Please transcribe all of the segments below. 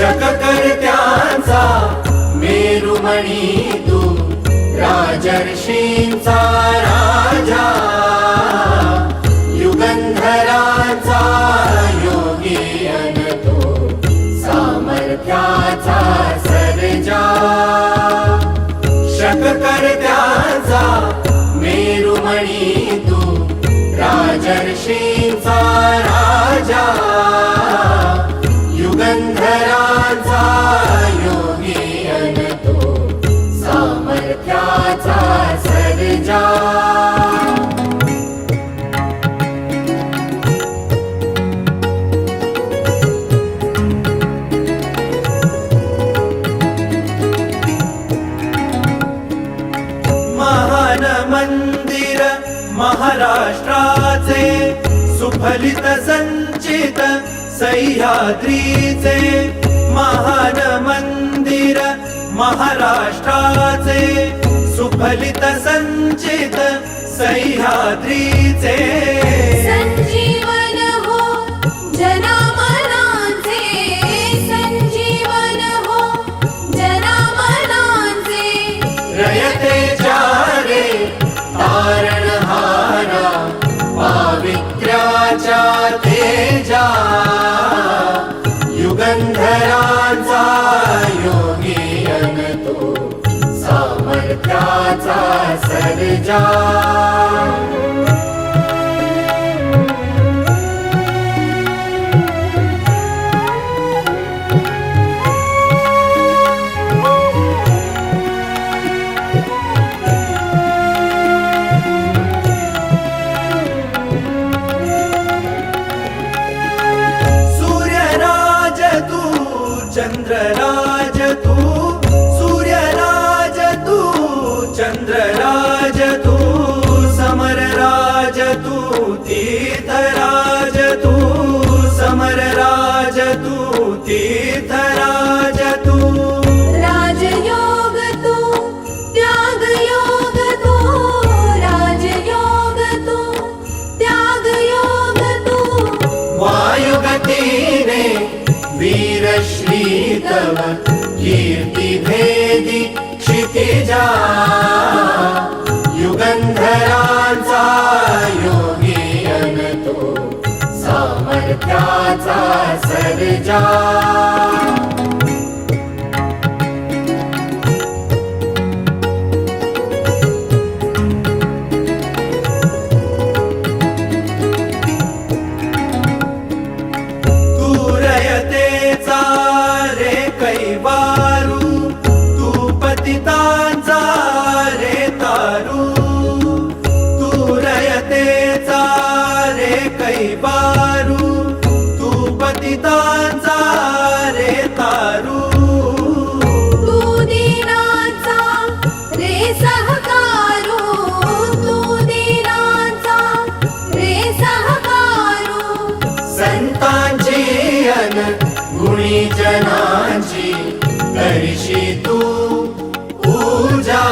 शककर्त्यांचा मेरुमणी तू राजर्षींचा राजा युगंधराचा योगी अन तू सामर्थ्याचा योगी सामर्थ्याचा सर्जा महान मंदिर महाराष्ट्राचे सुफलित संचित सह्याद्रीचे महाराष्ट्राचे सुफलित संचित सह्याद्रीचे. संजीवन हो जनामनांचे. संजीवन हो जनामनांचे. रयते चारे तारणहारा पावित्र्याच्या तेजा. युगंधरांचा योगी अन तो सामर्थ्याचा सर्जा. चंद्रराज तू. तव कीर्ती भेदी क्षितिजा। युगन्धराचा योगी अनतो सामर्थ्याचा सर्जा। गुणी करशी तू पूजा.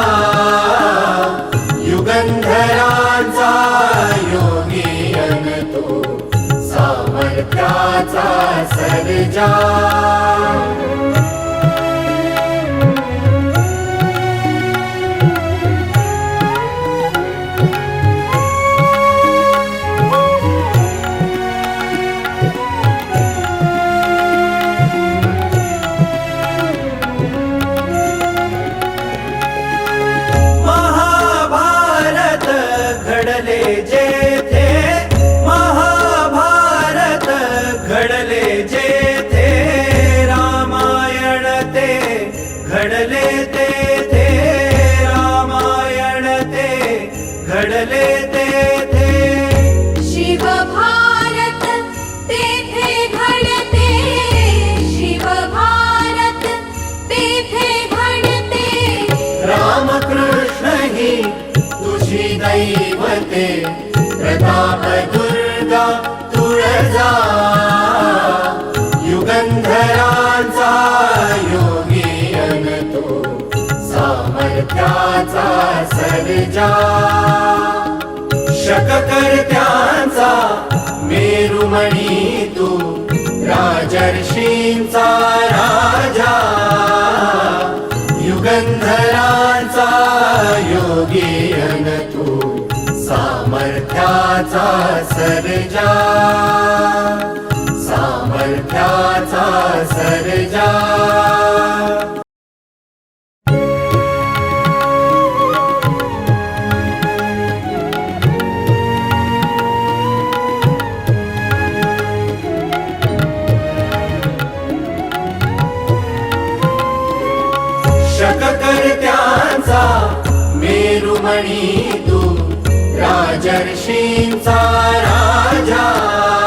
युगंधरांचा योगी तो सामर्थ्याचा सर्जा. दैवते प्रताप दुर्गा तुळजा युगंधराचा योगी अनतो सामर्थ्याचा सर्जा शककर्त्यांचा मेरुमणी तू राजर्षींचा रा सर्जा. सामर्थ्याचा सर्जा. शककर्त्यांचा मेरुमणी तू. जर्षीता राजा।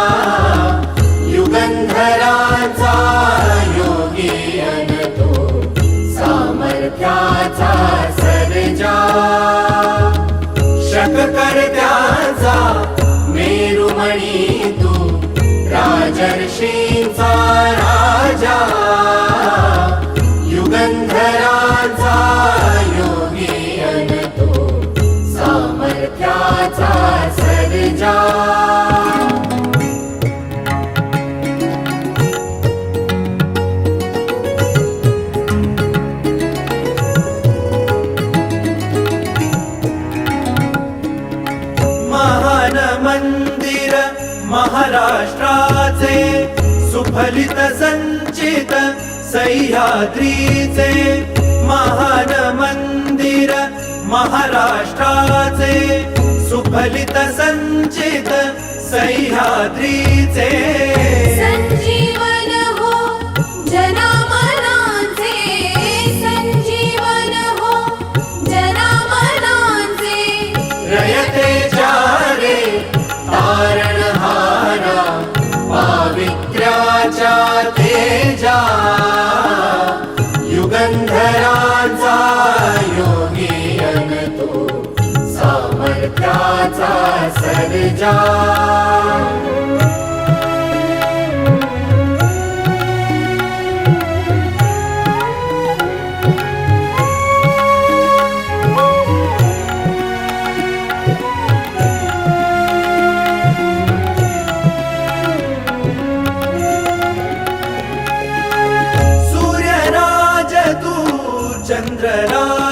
महाराष्ट्राचे सुफलित संचित सह्याद्रीचे महान मंदिर महाराष्ट्राचे सुफलित संचित सह्याद्रीचे। संजीवन हो जना तेजा युगंधराचा योगी तो सामर्थ्याचा सर्जा. चंद्रराज